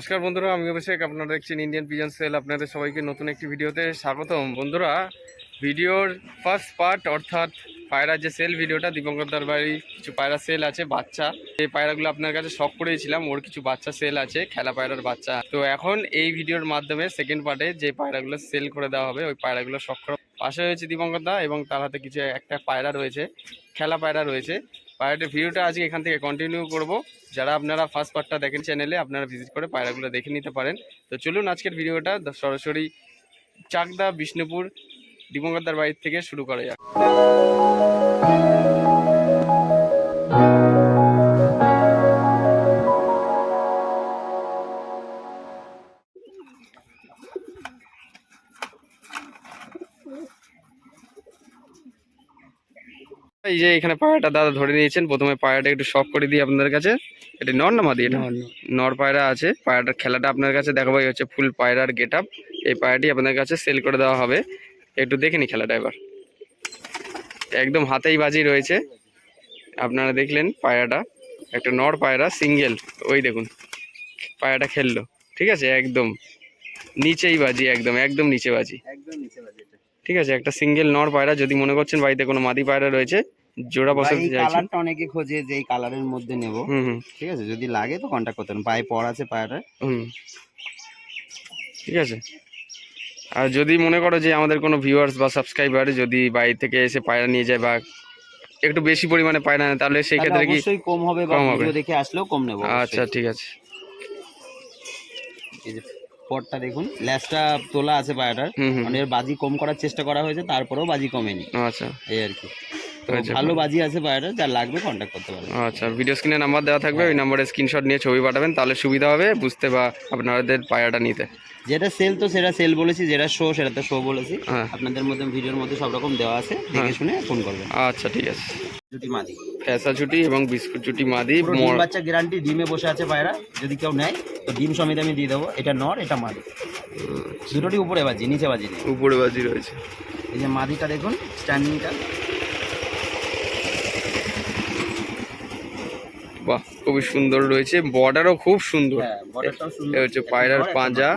নমস্কার বন্ধুরা, আমি অভিষেক, আপনারা দেখছেন ইন্ডিয়ান পিজন সেল আপনাদের সবাইকে নতুন একটি ভিডিওতে স্বাগতম। বন্ধুরা, ভিডিওর ফার্স্ট পার্ট অর্থাৎ পায়রা যে সেল ভিডিওটা দীপঙ্করদার বাড়ি কিছু পায়রা সেল আছে, বাচ্চা। এই পায়রাগুলো আপনার কাছে শখ করেছিলাম, ওর কিছু বাচ্চা সেল আছে, খেলা পায়রার বাচ্চা। তো এখন এই ভিডিওর মাধ্যমে সেকেন্ড পার্টে যে পায়রাগুলো সেল করে দেওয়া হবে, ওই পায়রাগুলো শখ করা পাশে হয়েছে দীপঙ্করদা এবং তার হাতে কিছু একটা পায়রা রয়েছে, খেলা পায়রা রয়েছে। পায়রাটির ভিডিওটা আজকে এখান থেকে কন্টিনিউ করব। যারা আপনারা ফার্স্ট পার্টটা দেখেন চ্যানেলে আপনারা ভিজিট করে পায়রাগুলো দেখে নিতে পারেন। তো চলুন আজকের ভিডিওটা সরাসরি চাকদা, বিষ্ণুপুর দিবঙ্গতার বাড়ির থেকে শুরু করা যাক। যে এখানে পায়রাটা দাদা ধরে নিয়েছেন প্রথমে পায়রাটা একটু শখ করে দিই আপনাদের কাছে। এটা নর না মাদি এটা? নর পায়রা আছে পায়রাটার খেলাটা আপনার কাছে দেখাবো এই হচ্ছে ফুল পায়রার গেট আপ এই পায়রাটি আপনাদের কাছে সেল করে দেওয়া হবে। একটু দেখে নি খেলাটা এবার। একদম হাতেই বাজি রয়েছে। আপনারা দেখলেন পায়রাটা একটা নর পায়রা সিঙ্গেল ওই দেখুন পায়রাটা খেললো। ঠিক আছে? একদম নিচেই বাজি একদম একদম নিচে বাজি। একদম নিচে বাজে ঠিক আছে? একটা সিঙ্গেল নর পায়রা যদি মনে করছেন বাড়িতে কোনো মাদি পায়রা রয়েছে জোড়া বসাতে এই কালারটা অনেকে খোঁজে যে এই কালারের মধ্যে নেব। ঠিক আছে? যদি লাগে তো কন্ট্যাক্ট করতে পারেন। পায়ে পর আছে পায়রা। হুম। ঠিক আছে? আর যদি মনে করো যে আমাদের কোনো ভিউয়ার্স বা সাবস্ক্রাইবার যদি বাড়ি থেকে এসে পায়রা নিয়ে যায় বা একটু বেশি পরিমাণে পায়রা নেয় তাহলে সেই ক্ষেত্রে কি অবশ্যই কম হবে বা ভিডিও দেখে আসলেও কম নেব আচ্ছা ঠিক আছে। এই যে পরটা দেখুন ল্যাসটা তোলা আছে পায়রাটার। মানে বাজি কম করার চেষ্টা করা হয়েছে তারপরেও বাজি কমেনি। আচ্ছা। এই আর কি। আচ্ছা। ভালো বাজি আছে পায়রাটার যার লাগবে কন্ট্যাক্ট করতে পারেন আচ্ছা ভিডিও স্ক্রিনে নাম্বার দেওয়া থাকবে ওই নাম্বারে স্ক্রিনশট নিয়ে ছবি পাঠাবেন তাহলে সুবিধা হবে বুঝতে বা আপনাদের পায়রাটা নিতে। যেটা সেল তো সেটা সেল বলেছি যেটা শো সেটা তো শো বলেছি। হ্যাঁ। আপনাদের মধ্যে ভিডিওর মধ্যে সব রকম দেওয়া আছে দেখে শুনে ফোন করবেন। আচ্ছা ঠিক আছে। দুটি মাদি। ফ্যাসা ছুটি এবং বিস্কুট ছুটি মাদি মোর- বাচ্চা গ্যারান্টি ডিমে বসে আছে পায়রা যদি কেউ নেয় তো ডিম সমেত আমি দিয়ে দেবো। এটা নর এটা মাদি। দুটোটি উপরে বাজি নিচে বাজি নেই। উপরে বাজি রয়েছে। এই যে মাদিটা দেখুন স্ট্যান্ডিংটা বাহ খুবই সুন্দর রয়েছে। বর্ডারও খুব সুন্দর। হ্যাঁ হচ্ছে পায়রার পাঁজা।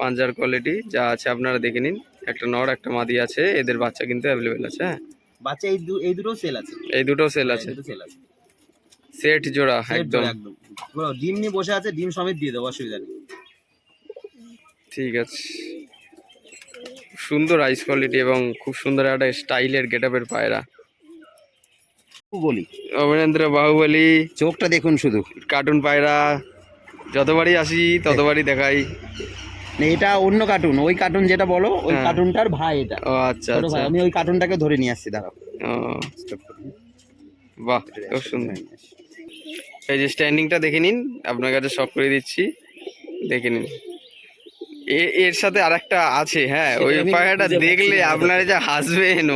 পাঁজার কোয়ালিটি যা আছে আপনারা দেখে নিন। একটা নর একটা মাদি আছে। এদের বাচ্চা কিন্তু অ্যাভেলেবেল আছে হ্যাঁ? বাচ্চা এই এই দুটো সেল আছে। এই দুটো সেল সেট জোড়া একদম জোড়া একদম। ডিম নিয়ে বসে আছে ডিম সমেত দিয়ে দেবো অসুবিধা নেই। ঠিক আছে। সুন্দর আইস কোয়ালিটি এবং খুব সুন্দর একটা স্টাইলের গেট আপের পায়রা। বলি। অভিনেন্দ্র বাহুবলী চোখটা দেখুন শুধু। কার্টুন পায়রা যতবারই আসি ততবারই দেখাই। এটা অন্য কার্টুন। ওই কার্টুন যেটা বলো ওই হ্যাঁ। কার্টুনটার ভাই এটা। ও আচ্ছা আচ্ছা ভাই আমি ওই কার্টুনটাকে ধরে নিয়ে আসছি দাঁড়াও। বাহ খুব সুন্দর। এই যে স্ট্যান্ডিংটা দেখে নিন আপনার কাছে শখ করে দিচ্ছি। দেখে নিন। এর সাথে আরেকটা আছে হ্যাঁ ওই পায়রাটা দেখলে। আপনারা যা হাসবেন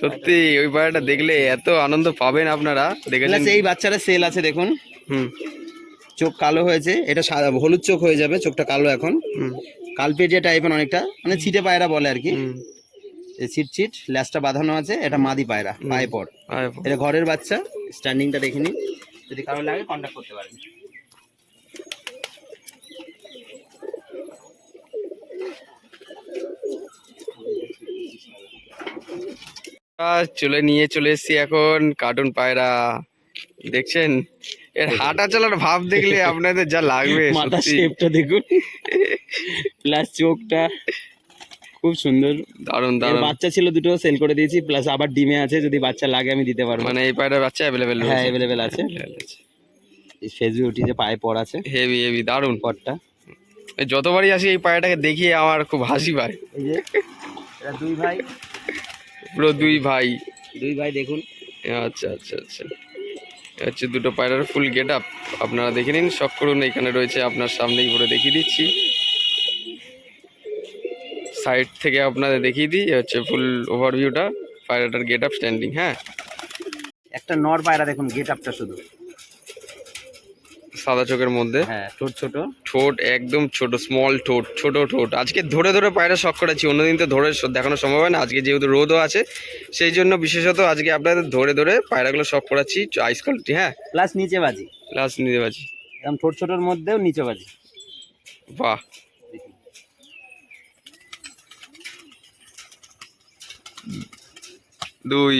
সত্যি ওই পায়রাটা দেখলে এত আনন্দ পাবেন আপনারা দেখেছেন? এই বাচ্চারা সেল আছে দেখুন। হুম। চোখ কালো হয়েছে এটা সাদা হলুদ চোখ হয়ে যাবে চোখটা কালো এখন। কালপেটিয়া টাইপের অনেকটা মানে ছিটে পায়রা বলে আর কি। এই ছিট ছিট ল্যাসটা বাঁধানো আছে এটা মাদি পায়রা পায়ে পর এটা ঘরের বাচ্চা স্ট্যান্ডিংটা দেখে নিন। যদি কারও লাগে কন্ট্যাক্ট করতে পারেন। চলে নিয়ে চলে এসেছি এখন কার্টুন পায়রা। দেখছেন? এর হাঁটা চলার ভাব দেখলে আপনাদের যা লাগবে মাথা শেপটা দেখুন। প্লাস চোখটা খুব সুন্দর। দারুণ দারুণ। বাচ্চা ছিল দুটো সেল করে দিয়েছি প্লাস আবার ডিমে আছে যদি বাচ্চা লাগে আমি দিতে পারব। মানে এই পায়রার বাচ্চা অ্যাভেলেবেল হ্যাঁ অ্যাভেলেবেল আছে। এই ফেসবুক উঠি যে পায়ে পর আছে। হেভি হেভি দারুণ। পরটা যতবারই আসি এই পায়রাটাকে দেখি আমার খুব হাসি পায়। এই যে দুই ভাই। পুরো দুই ভাই। দুই ভাই দেখুন। আচ্ছা আচ্ছা আচ্ছা। হচ্ছে দুটো পায়রার ফুল গেট আপ আপনারা দেখে নিন শখ করুন এখানে রয়েছে আপনার সামনেই পুরো দেখিয়ে দিচ্ছি। সাইড থেকে আপনাদের দেখিয়ে দিই হচ্ছে ফুল ওভারভিউটা পায়রাটার গেট আপ স্ট্যান্ডিং হ্যাঁ। একটা নর পায়রা দেখুন গেট আপটা শুধু। সাদা চোখের মধ্যে। হ্যাঁ ছোট ছোট। ঠোঁট একদম ছোট স্মল ঠোঁট ছোট ঠোঁট। আজকে ধরে ধরে পায়রা শখ করেছি অন্যদিন তো ধরে দেখানো সম্ভব হয় না। আজকে যেহেতু রোদও আছে সেই জন্য বিশেষত আজকে আপনাদের ধরে ধরে পায়রাগুলো শখ করাচ্ছি আইস কোয়ালিটি হ্যাঁ? প্লাস নিচে বাজি। লাস্ট নিচে বাজি। একদম ঠোঁট ছোটোর মধ্যেও নিচে বাজি। বাহ। দুই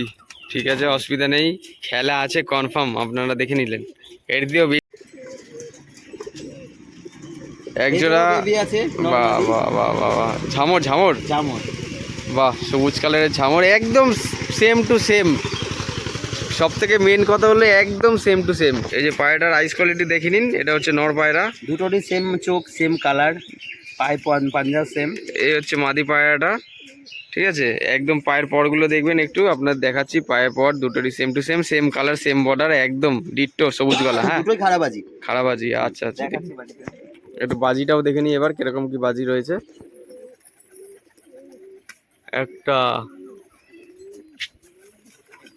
ঠিক আছে অসুবিধা নেই। খেলা আছে কনফার্ম আপনারা দেখে নিলেন। এর দিয়েও বি- এক আছে বাহ বাহ বাহ বাহ বাহ। ঝামর ঝামর? জামর বাহ সবুজ কালারের ঝামর একদম সেম টু সেম সব থেকে মেন কথা হলো একদম সেম টু সেম এই যে পায়রাটার আইস কোয়ালিটি দেখে নিন এটা হচ্ছে নর পায়রা। দুটোরই সেম চোখ সেম কালার পায়ে পান- পাঞ্জা সেম এই হচ্ছে মাদি পায়রাটা ঠিক আছে? একদম পায়ের পরগুলো দেখবেন একটু আপনার দেখাচ্ছি পায়ের পর দুটোরই same to same same colour same border একদম ডিট্টো সবুজ গলা হ্যাঁ? খারাপ আছি খারাপ বাজি আচ্ছা। আচ্ছা। একটু বাজিটাও দেখে নিই এবার কীরকম কি বাজি রয়েছে। একটা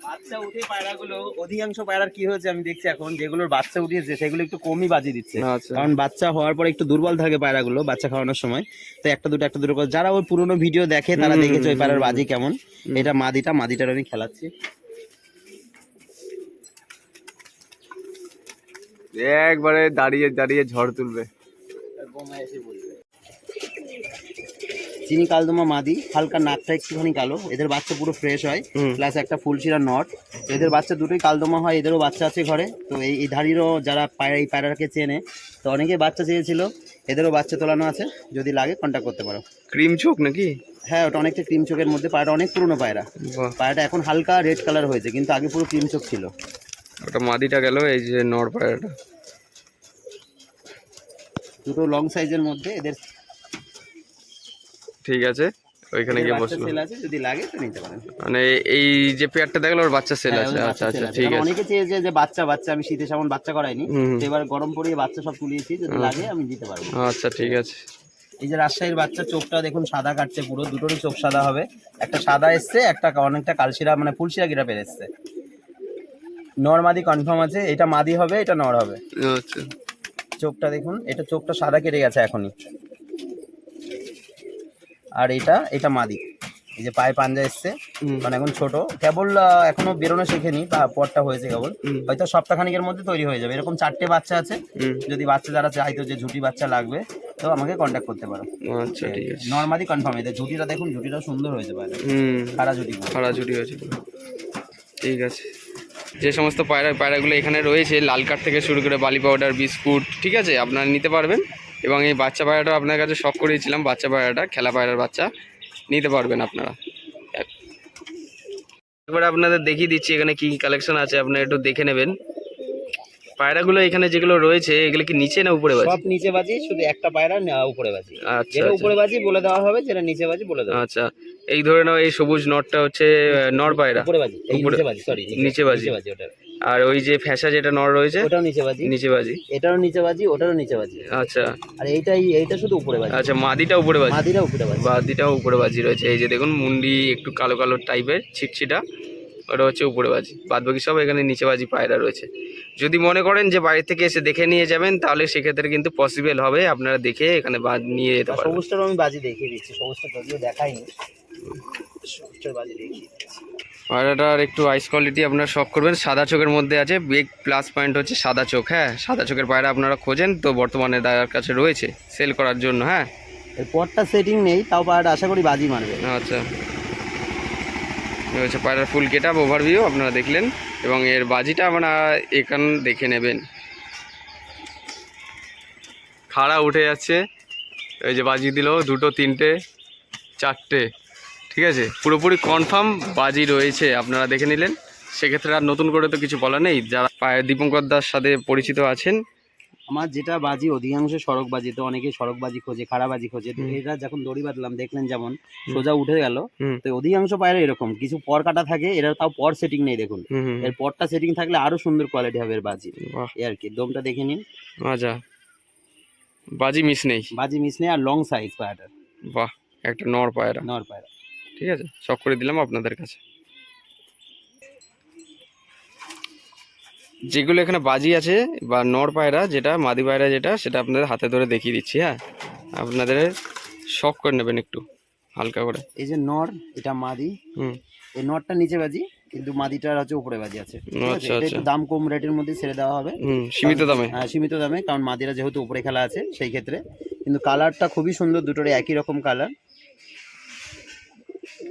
বাচ্চা উঠে পায়রাগুলো অধিকাংশ পায়রার কি হয়েছে আমি দেখছি এখন যেগুলোর বাচ্চা উঠিয়েছে সেগুলো একটু কমই বাজি দিচ্ছে। আচ্ছা। কারণ বাচ্চা হওয়ার পর একটু দুর্বল থাকে পায়রাগুলো বাচ্চা খাওয়ানোর সময়। তো একটা দুটো একটা দুটো যারা পুরোনো ভিডিও দেখে তারা দেখেছে ওই পায়রার বাজি কেমন। এটা মাদিটা মাদিটার আমি খেলাচ্ছি। একবারে দাঁড়িয়ে দাঁড়িয়ে ঝড় তুলবে। চিনি কালদমা মাদি হালকা নাকটা একটুখানি কালো এদের বাচ্চা পুরো ফ্রেশ হয় প্লাস একটা ফুলশিরা নট। এদের বাচ্চা দুটোই কালদমা হয় এদেরও বাচ্চা আছে ঘরে তো এই এই ধাড়িরও যারা পায়রা এই পায়রাকে চেনে তো অনেকে বাচ্চা চেয়েছিল এদেরও বাচ্চা তোলানো আছে যদি লাগে কন্ট্যাক্ট করতে পারো। ক্রিম চোখ নাকি? হ্যাঁ ওটা অনেকটা ক্রিম চোখের মধ্যে পায়রা অনেক পুরনো পায়রা। পায়রাটা এখন হালকা রেড কালার হয়েছে কিন্তু আগে পুরো ক্রিম চোখ ছিল। ওটা মাদিটা গেল এই যে নর পায়রাটা। দুটো লং সাইজের মধ্যে এদের ঠিক আছে ওইখানে গিয়ে বসল সেল আছে যদি লাগে তো নিতে পারেন। মানে এই যে পেয়ারটা দেখল ওর বাচ্চা সেল হ্যাঁ, আছে। আচ্ছা আচ্ছা ঠিক আছে। অনেকে চেয়েছে যে বাচ্চা বাচ্চা আমি শীতে সেমন বাচ্চা করাইনি। এবার গরম পড়িয়ে বাচ্চা সব তুলিয়েছি যদি লাগে আমি দিতে পারব। আচ্ছা ঠিক আছে। এই যে রাজশাহীর বাচ্চা চোখটা দেখুন সাদা কাটছে পুরো। দুটোরই চোখ সাদা হবে। একটা সাদা এসছে একটা অনেকটা কালশিরা মানে ফুলশিরা গিরাপের এসছে। নর মাদি কনফার্ম আছে এটা মাদি হবে এটা নর হবে। আচ্ছা। চোখটা দেখুন এটা চোখটা সাদা কেটে গেছে এখনই। আর এটা এটা মাদি। এই যে পায়ে পাঞ্জা এসছে মানে এখন ছোট। কেবল এখনও বেরোনো শেখেনি বা পরটা হয়েছে কেবল। হয়তো সপ্তাহখানিকের মধ্যে তৈরি হয়ে যাবে। এরকম চারটে বাচ্চা আছে। যদি বাচ্চা যারা চাইতো যে ঝুটি বাচ্চা লাগবে তো আমাকে কন্ট্যাক্ট করতে পারো। আচ্ছা ঠিক আছে। নর্মালি কনফার্ম এদের ঝুটিটা দেখুন ঝুটিটা সুন্দর হয়েছে বাইরে সারা ঝুটি। খাড়া ছুটি হয়েছে। ঠিক আছে। যে সমস্ত পায়রা পায়রাগুলো এখানে রয়েছে, লাল কাঠ থেকে শুরু করে বালি পাউডার বিস্কুট, ঠিক আছে? আপনারা নিতে পারবেন। এবং এই বাচ্চা পায়রাটা আপনার কাছে শখ করেছিলাম, বাচ্চা পায়রাটা, খেলা পায়রার বাচ্চা নিতে পারবেন আপনারা। এবার আপনাদের দেখিয়ে দিচ্ছি এখানে কী কালেকশন আছে, আপনারা একটু দেখে নেবেন। পায়রাগুলো এখানে যেগুলো রয়েছে এগুলো কি নিচে না উপরে বাজে? সব নিচে বাজি শুধু একটা পায়রা না উপরে বাজি। আচ্ছা যেটা আচ্ছা। উপরে বাজি বলে দেওয়া হবে যেটা নিচে বাজি বলে দেওয়া আচ্ছা এই ধরে নাও এই সবুজ নটটা হচ্ছে নর পায়রা। উপরে বাজি এই নিচে বাজি সরি নিচে বাজি। নিচে বাজি ওটা আর ওই যে ফ্যাসা যেটা নর রয়েছে ওটাও নিচে বাজি। নিচে বাজি। এটারও নিচে বাজি ওটারও নিচে বাজি। আচ্ছা। আর এইটাই এইটা শুধু উপরে বাজি। আচ্ছা মাদিটা উপরে বাজি। মাদিরা উপরে বাজি। বাদিটাও উপরে বাজি রয়েছে। এই যে দেখুন মুন্ডি একটু কালো কালো টাইপের ছিটছিটা। ওটা হচ্ছে উপরে বাজি বাদ বাকি সব এখানে নিচে বাজি পায়রা রয়েছে। যদি মনে করেন যে বাইরে থেকে এসে দেখে নিয়ে যাবেন তাহলে সেক্ষেত্রে কিন্তু পসিবল হবে আপনারা দেখে এখানে বাদ নিয়ে যেতে পারবেন। সবুজটারও আমি বাজি দেখিয়ে দিচ্ছি সবুজটা যদিও দেখাইনি। সবুজটার বাজি দেখিয়ে পায়রাটার একটু আইস কোয়ালিটি আপনারা শখ করবেন। সাদা চোখের মধ্যে আছে বিগ প্লাস পয়েন্ট হচ্ছে সাদা চোখ হ্যাঁ? সাদা চোখের পায়রা আপনারা খোঁজেন তো বর্তমানে দাদার কাছে রয়েছে সেল করার জন্য হ্যাঁ? এর পরটা সেটিং নেই তাও পায়রাটা আশা করি বাজি মারবে। আচ্ছা। হচ্ছে পায়রার ফুল গেট আপ ওভারভিউ আপনারা দেখলেন। এবং এর বাজিটা আপনারা এখান দেখে নেবেন। খাড়া উঠে যাচ্ছে। এই যে বাজি দিল, দুটো, তিনটে, চারটে। ঠিক আছে? পুরোপুরি কনফার্ম বাজি রয়েছে, আপনারা দেখে নিলেন। সেক্ষেত্রে আর নতুন করে তো কিছু বলা নেই। যারা দীপঙ্কর দাস সাথে পরিচিত আছেন আমার যেটা বাজি অধিকাংশ সড়ক বাজি তো অনেকে সড়ক বাজি খোঁজে খাড়া বাজি খোঁজে। তো এটা যখন দড়ি বাঁধলাম দেখলেন যেমন সোজা উঠে গেল। তো অধিকাংশ পায়রা এরকম কিছু পর কাটা থাকে এরা তাও পর সেটিং নেই দেখুন। এর পরটা সেটিং থাকলে আরও সুন্দর কোয়ালিটি হবে এর বাজি। আর কি দমটা দেখে নিন। আচ্ছা। বাজি মিস নেই। বাজি মিস নেই আর লং সাইজ পায়রাটার। বাহ একটা নর পায়রা। নর পায়রা। ঠিক আছে শখ করে দিলাম আপনাদের কাছে। যেগুলো এখানে বাজি আছে বা নর পায়রা যেটা মাদি পায়রা যেটা সেটা আপনাদের হাতে ধরে দেখিয়ে দিচ্ছি হ্যাঁ? আপনাদের শখ করে নেবেন একটু হালকা করে। এই যে নর এটা মাদি। হুম। এই নরটা নিচে বাজি কিন্তু মাদিটার হচ্ছে উপরে বাজি আছে। আচ্ছা, এটা আচ্ছা। একটু দাম কম রেটের মধ্যে ছেড়ে দেওয়া হবে। সীমিত দামে। হ্যাঁ, সীমিত দামে কারণ মাদিরা যেহেতু উপরে খেলা আছে সেই ক্ষেত্রে। কিন্তু কালারটা খুবই সুন্দর দুটোর একই রকম কালার।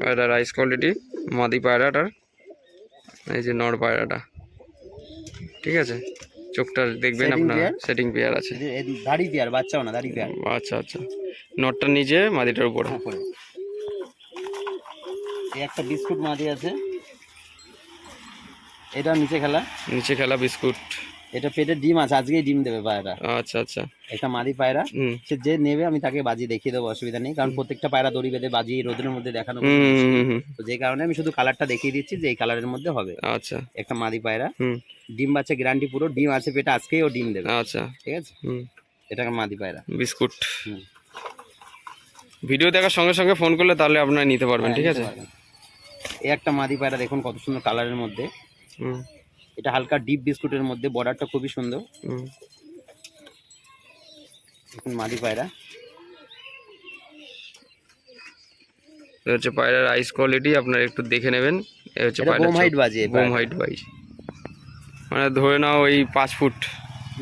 পায়রা রাইস কোয়ালিটি মাদি পায়রাটার এই যে নর পায়রাটা। ঠিক আছে? চোখটা দেখবেন আপনার। সেটিং পেয়ার আছে। দাড়ি পেয়ার বাচ্চাও না দাড়ি পেয়ার? আচ্ছা আচ্ছা। নটটা নিচে মাদিটার উপরে। এই একটা বিস্কুট মাদি আছে। এটা নিচে খেলা? নিচে খেলা বিস্কুট। এটা পেটে ডিম আছে আজকেই ডিম দেবে পায়রা। আচ্ছা আচ্ছা। একটা মাদি পায়রা। সে যে নেবে আমি তাকে বাজি দেখিয়ে দেবো অসুবিধা নেই। কারণ প্রত্যেকটা পায়রা দড়ি বেঁধে বাজি রোদের মধ্যে দেখানো তো যে কারণে আমি শুধু কালারটা দেখিয়ে দিচ্ছি যে এই কালারের মধ্যে হবে। আচ্ছা। একটা মাদি পায়রা। ডিম বাচ্চা গ্যারান্টি পুরো ডিম আছে পেটে আজকেই ও ডিম দেবে। আচ্ছা। ঠিক আছে? এটা মাদি পায়রা। বিস্কুট। ভিডিও দেখার সঙ্গে সঙ্গে ফোন করলে তাহলে আপনারা নিতে পারবেন ঠিক হ্যাঁ, আছে? এই একটা মাদি পায়রা দেখুন কত সুন্দর কালারের মধ্যে। হুম। এটা হালকা ডিপ বিস্কুটের মধ্যে বর্ডারটা খুবই সুন্দর। মাদি পায়রা। হচ্ছে পায়রার আইস কোয়ালিটি আপনারা একটু দেখে নেবেন। এ হচ্ছে এটা বোম হাইট বাজে বোম। হাইট বাইশ মানে ধরে নাও ওই পাঁচ ফুট।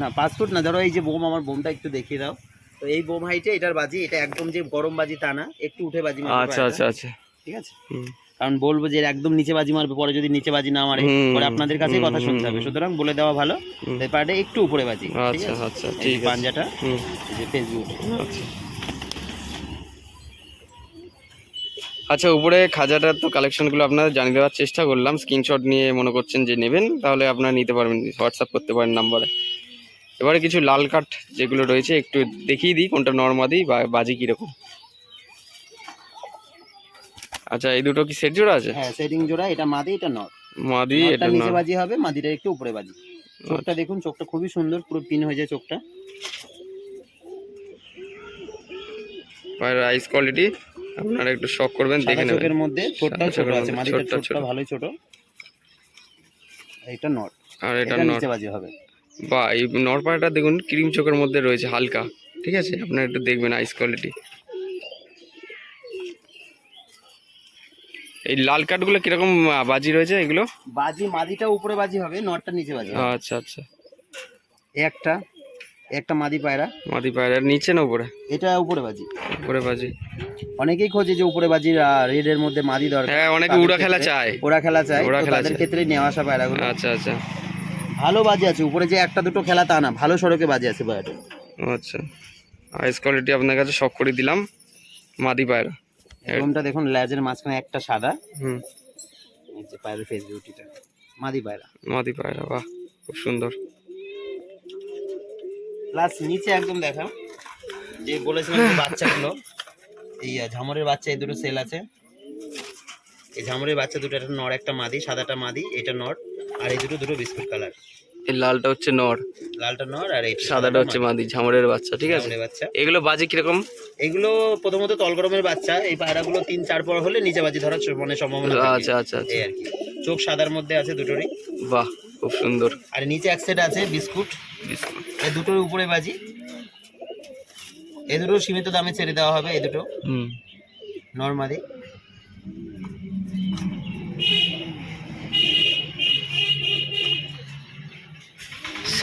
না পাঁচ ফুট না ধরো এই যে বোম আমার বোমটা একটু দেখিয়ে দাও। তো এই বোম হাইটে এটার বাজি এটা একদম যে গরম বাজি তা না একটু উঠে বাজি আচ্ছা আচ্ছা আচ্ছা। ঠিক আছে? হুম। কারণ বলব যে একদম নিচে বাজি মারবে পরে যদি নিচে বাজি না মারে পরে আপনাদের কাছেই কথা শুনতে হবে। সুতরাং বলে দেওয়া ভালো পায়রাটা একটু উপরে বাজি আচ্ছা আচ্ছা ঠিক আছে। পাঞ্জাটা যে ফেসবুক আচ্ছা। আচ্ছা উপরে খাজাটার তো কালেকশনগুলো আপনারা জানিয়ে দেওয়ার চেষ্টা করলাম। স্ক্রিনশট নিয়ে মনে করছেন যে নেবেন তাহলে আপনারা নিতে পারবেন হোয়াটসঅ্যাপ করতে পারেন নাম্বারে। এবারে কিছু লাল কাঠ যেগুলো রয়েছে একটু দেখিয়ে দিই কোনটা নর্মাদি বা বাজি কীরকম। আচ্ছা এই দুটো কি সেট জোড়া আছে? হ্যাঁ সেটিং জোড়া এটা মাদি এটা নট মাদি এটা নিচে বাজি হবে মাদিটা একটু উপরে বাজি। চোখটা দেখুন চোখটা খুবই সুন্দর পুরো পিন হয়ে যায় চোখটা। আর আইস কোয়ালিটি আপনারা একটু শক করবেন দেখে নেবেন। চোখের মধ্যে ছোটটাও ছোট আছে মাদিটার ছোটটা ছোট। ভালোই ছোট। এটা নট আর এটা নর নিচে বাজি হবে। বা এই নরপাড়াটা দেখুন ক্রিম চোখের মধ্যে রয়েছে হালকা। ঠিক আছে? আপনারা একটু দেখবেন আইস কোয়ালিটি এই লাল কাঠগুলো কীরকম বাজি রয়েছে এগুলো? বাজি মাদিটা উপরে বাজি হবে নটটা নিচে বাজি আচ্ছা আচ্ছা। একটা একটা মাদি পায়রা। মাদি পায়রার নিচে না উপরে? এটা উপরে বাজি। উপরে বাজি। অনেকেই খোঁজে যে উপরে বাজি রেড এর মধ্যে মাদি দরকার। হ্যাঁ অনেকে উড়া খেলা চায়। ওরা খেলা চায়। ওরা খেলা তাদের। ক্ষেত্রে নেওয়া আসা পায়রাগুলো। আচ্ছা আচ্ছা। ভালো বাজি আছে উপরে যে একটা দুটো খেলা তা না ভালো সড়কে বাজি আছে পায়রাটা আচ্ছা। আইস কোয়ালিটি আপনার কাছে শখ করে দিলাম মাদি পায়রা। রুমটা দেখুন লেজের মাঝখানে একটা সাদা। হুম। এই যে পায়রার ফেস বিউটিটা মাদি পায়রা। মাদি পায়রা বাহ খুব সুন্দর। প্লাস নিচে একদম দেখাও যে বলেছিলাম যে বাচ্চাগুলো এই ঝামরের বাচ্চা এই দুটো সেল আছে। এই ঝামরের বাচ্চা দুটো একটা নর একটা মাদি সাদাটা মাদি এটা নর আর এই দুটো দুটো বিস্কুট কালার এই লালটা হচ্ছে নর। লালটা নর আর এই সাদাটা হচ্ছে মাদি ঝামরের বাচ্চা ঠিক আছে? বাচ্চা। এগুলো বাজি কীরকম? এগুলো প্রথমত তলগরমের বাচ্চা এই পায়রাগুলো তিন চার পর হলে নিচে বাজি ধরার মানে সম্ভাবনা আচ্ছা আচ্ছা আচ্ছা। এই আর কি। চোখ সাদার মধ্যে আছে দুটোরই। বাহ খুব সুন্দর। আর নিচে এক সেট আছে বিস্কুট। বিস্কুট। এই দুটোর উপরে বাজি। এই দুটো সীমিত দামে ছেড়ে দেওয়া হবে এই দুটো। হুম। নর্মালি।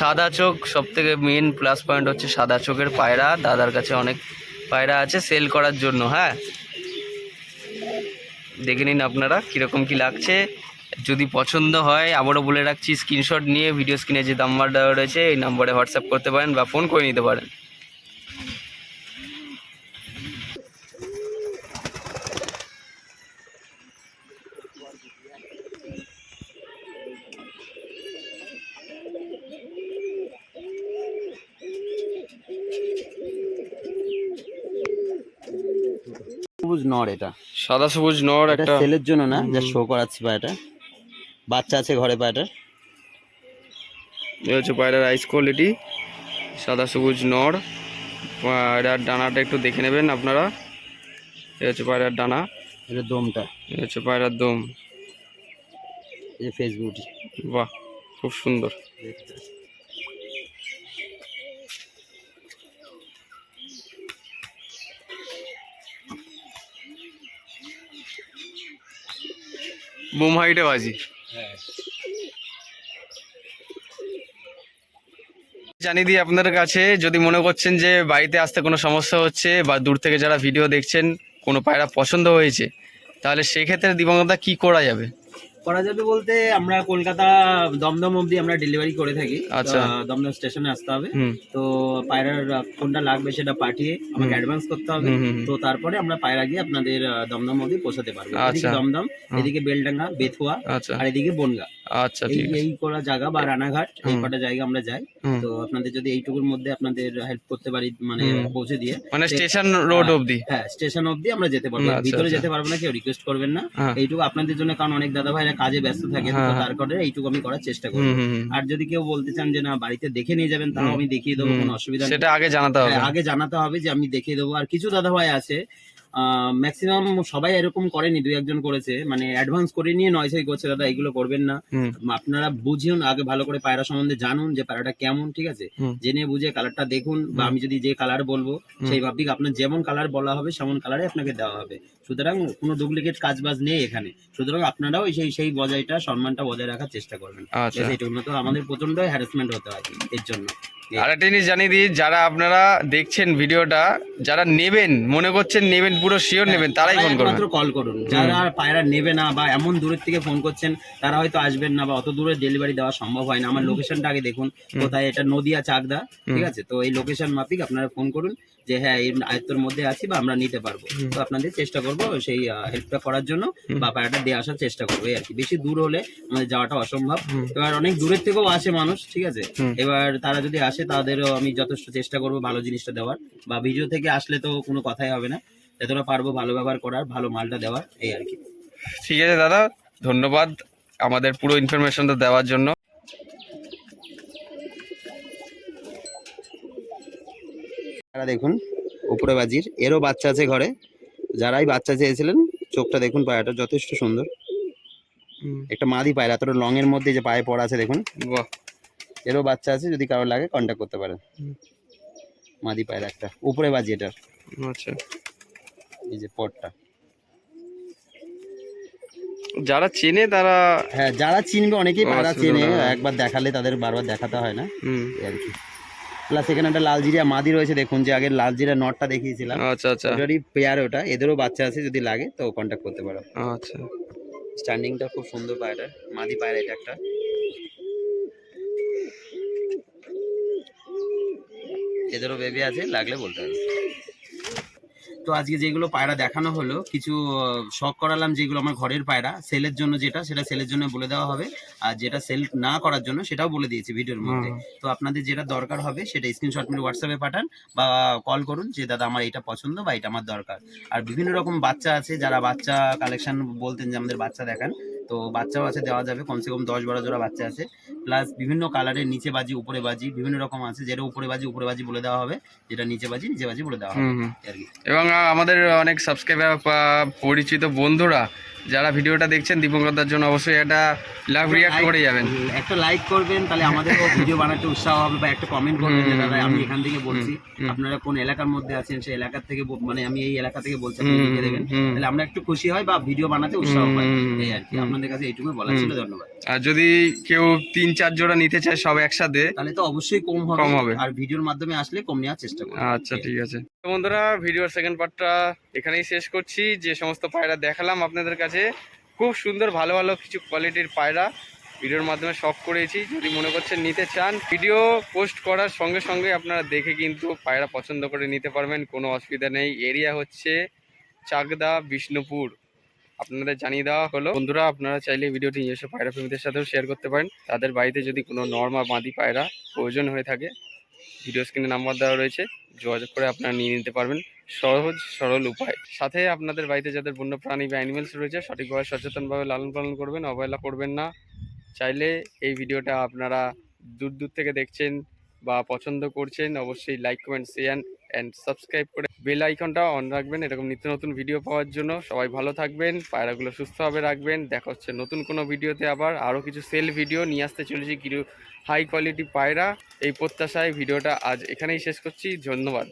সাদা চোখ সব থেকে মেন প্লাস পয়েন্ট হচ্ছে সাদা চোখের পায়রা। দাদার কাছে অনেক পায়রা আছে সেল করার জন্য হ্যাঁ? দেখে নিন আপনারা কীরকম কি লাগছে। যদি পছন্দ হয়, আবারও বলে রাখছি স্ক্রিনশট নিয়ে ভিডিও স্ক্রিনে যে নাম্বার দেওয়া রয়েছে, এই নাম্বারে হোয়াটসঅ্যাপ করতে পারেন বা ফোন করে নিতে পারেন। সবুজ নর এটা। সাদা সবুজ নর একটা। সেলের জন্য না যা। শো করাচ্ছি পায়রাটা বাচ্চা আছে ঘরে পায়রাটার এ হচ্ছে পায়রার আইস কোয়ালিটি সাদা সবুজ নর। পায়রার ডানাটা একটু দেখে নেবেন আপনারা। এই হচ্ছে পায়রার ডানা। এটা দমটা। এ হচ্ছে পায়রার দম। এই ফেসবুক বাহ খুব সুন্দর। বোম হাইটে বাজি। জানিয়ে দিই আপনাদের কাছে, যদি মনে করছেন যে বাড়িতে আসতে কোনো সমস্যা হচ্ছে বা দূর থেকে যারা ভিডিও দেখছেন, কোনো পায়রা পছন্দ হয়েছে, তাহলে সেক্ষেত্রে দিবঙ্গতা কি করা যাবে? করা যাবে বলতে আমরা কলকাতা দমদম অবধি আমরা ডেলিভারি করে থাকি। আচ্ছা। দমদম স্টেশনে আসতে হবে। তো পায়রার কোনটা লাগবে সেটা পাঠিয়ে আমাকে অ্যাডভান্স করতে হবে। তো তারপরে আমরা পায়রা গিয়ে আপনাদের দমদম অবধি পৌঁছাতে পারব। আচ্ছা। দমদম এদিকে বেলডাঙ্গা বেথুয়া আচ্ছা। আর এদিকে বনগা। আচ্ছা ঠিক এই কটা জায়গা বা রানাঘাট এই কটা জায়গা আমরা যাই। তো আপনাদের যদি এইটুকুর মধ্যে আপনাদের হেল্প করতে পারি মানে পৌঁছে দিয়ে মানে স্টেশন রোড হ্যাঁ। অবধি? হ্যাঁ স্টেশন অবধি আমরা যেতে পারব। আচ্ছা, ভিতরে আচ্ছা। যেতে পারব না কেউ রিকোয়েস্ট করবেন না। হ্যাঁ। এইটুকু আপনাদের জন্য কারণ অনেক দাদা ভাইরা কাজে ব্যস্ত থাকে তো হ্যাঁ, তার কারণে এইটুকু আমি করার চেষ্টা করব। আর যদি কেউ বলতে চান যে না বাড়িতে দেখে নিয়ে যাবেন তাও আমি দেখিয়ে দেবো কোনো অসুবিধা নেই। সেটা আগে জানাতে হবে। আগে জানাতে হবে যে আমি দেখিয়ে দেবো। আর কিছু দাদা ভাই আছে ম্যাক্সিমাম সবাই এরকম করেনি দুই একজন করেছে। মানে অ্যাডভান্স করে নিয়ে নয় ছয় করছে দাদা এগুলো করবেন না। আপনারা বুঝুন আগে ভালো করে পায়রা সম্বন্ধে জানুন যে পায়রাটা কেমন ঠিক আছে? জেনে বুঝে কালারটা দেখুন বা আমি যদি যে কালার বলব। সেই ভাবি আপনার যেমন কালার বলা হবে সেমন কালারে আপনাকে দেওয়া হবে। সুতরাং কোনো ডুপ্লিকেট কাজ বাজ নেই এখানে। সুতরাং আপনারাও সেই সেই বজায়টা সম্মানটা বজায় রাখার চেষ্টা করবেন। আচ্ছা। এইটুকু তো আমাদের প্রচণ্ড হ্যারাসমেন্ট হতে হয় এর জন্য। আর একটা জিনিস জানিয়ে দিই যারা আপনারা দেখছেন ভিডিওটা যারা নেবেন মনে করছেন নেবেন পুরো শিওর নেবেন তারাই ফোন করবেন কল করুন। যারা পায়রা নেবে না বা এমন দূরের থেকে ফোন করছেন তারা হয়তো আসবেন না বা অত দূরে ডেলিভারি দেওয়া সম্ভব হয় না। আমার লোকেশনটা আগে দেখুন কোথায় এটা নদিয়া চাকদা ঠিক আছে? তো এই লোকেশন মাফিক আপনারা ফোন করুন যে হ্যাঁ এই আয়ত্তর মধ্যে আছি বা আমরা নিতে পারব। তো আপনাদের চেষ্টা করব সেই হেল্পটা করার জন্য বা পায়রাটা দিয়ে আসার চেষ্টা করব এই আর কি। বেশি দূর হলে আমাদের যাওয়াটা অসম্ভব। এবার অনেক দূরের থেকেও আসে মানুষ ঠিক আছে? এবার তারা যদি আসে তাদেরও আমি যথেষ্ট চেষ্টা করব ভালো জিনিসটা দেওয়ার। বা ভিডিও থেকে আসলে তো কোনো কথাই হবে না। যতটা পারব ভালো ব্যবহার করার ভালো মালটা দেওয়ার এই আর কি। ঠিক আছে দাদা ধন্যবাদ আমাদের পুরো ইনফরমেশনটা দেওয়ার জন্য। তারা দেখুন উপরে বাজির এরও বাচ্চা আছে ঘরে। যারাই বাচ্চা চেয়েছিলেন চোখটা দেখুন পায়রাটা যথেষ্ট সুন্দর। একটা মাদি পায়রা এতটা লং এর মধ্যে যে পায়ে পড়া আছে দেখুন। বাহ। এরও বাচ্চা আছে যদি কারও লাগে কন্ট্যাক্ট করতে পারেন। হুম। মাদি পায়রা একটা। উপরে বাজি এটা। আচ্ছা। এই যে পটটা। যারা চেনে তারা হ্যাঁ যারা চিনবে অনেকেই পায়রা চেনে। একবার দেখালে তাদের বারবার দেখাতে হয় না। হুম। আর কি। প্লাস এখানে একটা লালজিরিয়া মাদি রয়েছে দেখুন যে আগে লালজিরিয়া নটটা দেখিয়েছিলাম। আচ্ছা আচ্ছা। ওটারই পেয়ার ওটা এদেরও বাচ্চা আছে যদি লাগে তো কন্ট্যাক্ট করতে পারো। আচ্ছা। স্ট্যান্ডিংটা খুব সুন্দর পায়রা মাদি পায়রা এটা একটা। এদেরও বেবি আছে লাগলে বলতে হবে তো আজকে যেগুলো পায়রা দেখানো হলো কিছু শখ করালাম যেগুলো আমার ঘরের পায়রা সেলের জন্য যেটা সেটা সেলের জন্য বলে দেওয়া হবে। আর যেটা সেল না করার জন্য সেটাও বলে দিয়েছি ভিডিওর মধ্যে। তো আপনাদের যেটা দরকার হবে সেটা স্ক্রিনশট মেরে হোয়াটসঅ্যাপে পাঠান বা কল করুন যে দাদা আমার এটা পছন্দ বা এটা আমার দরকার। আর বিভিন্ন রকম বাচ্চা আছে যারা বাচ্চা কালেকশন বলতেন যে আমাদের বাচ্চা দেখান। তো বাচ্চাও আছে দেওয়া যাবে। কমসে কম দশ বারো জোড়া বাচ্চা আছে। প্লাস বিভিন্ন কালারের নিচে বাজি উপরে বাজি বিভিন্ন রকম আছে। যেটা উপরে বাজি উপরে বাজি বলে দেওয়া হবে। যেটা নিচে বাজি নিচে বাজি বলে দেওয়া হবে। এবং আমাদের অনেক সাবস্ক্রাইবার পরিচিত বন্ধুরা যারা ভিডিওটা দেখছেন দীপঙ্করদার জন্য অবশ্যই একটা লাভ রিয়াক্ট করে যাবেন। একটা লাইক করবেন তাহলে আমাদেরও ভিডিও বানাতে উৎসাহ হবে বা একটা কমেন্ট করবেন যে দাদা আমি এখান থেকে বলছি আপনারা কোন এলাকার মধ্যে আছেন সেই এলাকার থেকে মানে আমি এই এলাকা থেকে বলছি আপনি লিখে দেবেন। তাহলে আমরা একটু খুশি হয় বা ভিডিও বানাতে উৎসাহ পাই। এই আর কি। আপনাদের কাছে এইটুকু বলা ছিল ধন্যবাদ। আর যদি কেউ তিন চার জোড়া নিতে চায় সব একসাথে তাহলে তো অবশ্যই কম হবে কম হবে। আর ভিডিওর মাধ্যমে আসলে কম নেওয়ার চেষ্টা করব। আচ্ছা ঠিক আছে। তো বন্ধুরা, ভিডিওর সেকেন্ড পার্টটা এখানেই শেষ করছি। যে সমস্ত পায়রা দেখালাম আপনাদের কাছে, খুব সুন্দর, ভালো ভালো কিছু কোয়ালিটির পায়রা ভিডিওর মাধ্যমে শখ করেছি। যদি মনে করছেন নিতে চান ভিডিও পোস্ট করার সঙ্গে সঙ্গে আপনারা দেখে কিন্তু পায়রা পছন্দ করে নিতে পারবেন। কোনো অসুবিধা নেই। এরিয়া হচ্ছে চাকদা, বিষ্ণুপুর। আপনাদের জানিয়ে দেওয়া হলো। বন্ধুরা, আপনারা চাইলে ভিডিওটি নিজস্ব পায়রা প্রেমীদের সাথেও শেয়ার করতে পারেন। তাদের বাড়িতে যদি কোনো নর্মা বাঁধি পায়রা প্রয়োজন হয়ে থাকে ভিডিও স্ক্রিনে নাম্বার দেওয়া রয়েছে, যোগাযোগ করে আপনারা নিয়ে নিতে পারবেন। সহজ, সরল উপায়। সাথে আপনাদের বাড়িতে যাদের বন্য প্রাণী বা অ্যানিমেলস রয়েছে সঠিকভাবে সচেতনভাবে লালন পালন করবেন, অবহেলা করবেন না। চাইলে এই ভিডিওটা আপনারা দূর দূর থেকে দেখছেন বা পছন্দ করছেন, অবশ্যই like comment share and subscribe করে বেল আইকনটা অন রাখবেন। এরকম নিত্য নতুন ভিডিও পাওয়ার জন্য। সবাই ভালো থাকবেন, পায়রাগুলো সুস্থভাবে রাখবেন। দেখা হচ্ছে নতুন কোনো ভিডিওতে আবার। আরও কিছু সেল ভিডিও নিয়ে আসতে চলেছি কিছু হাই কোয়ালিটি পায়রা। এই প্রত্যাশায় ভিডিওটা আজ এখানেই শেষ করছি। ধন্যবাদ।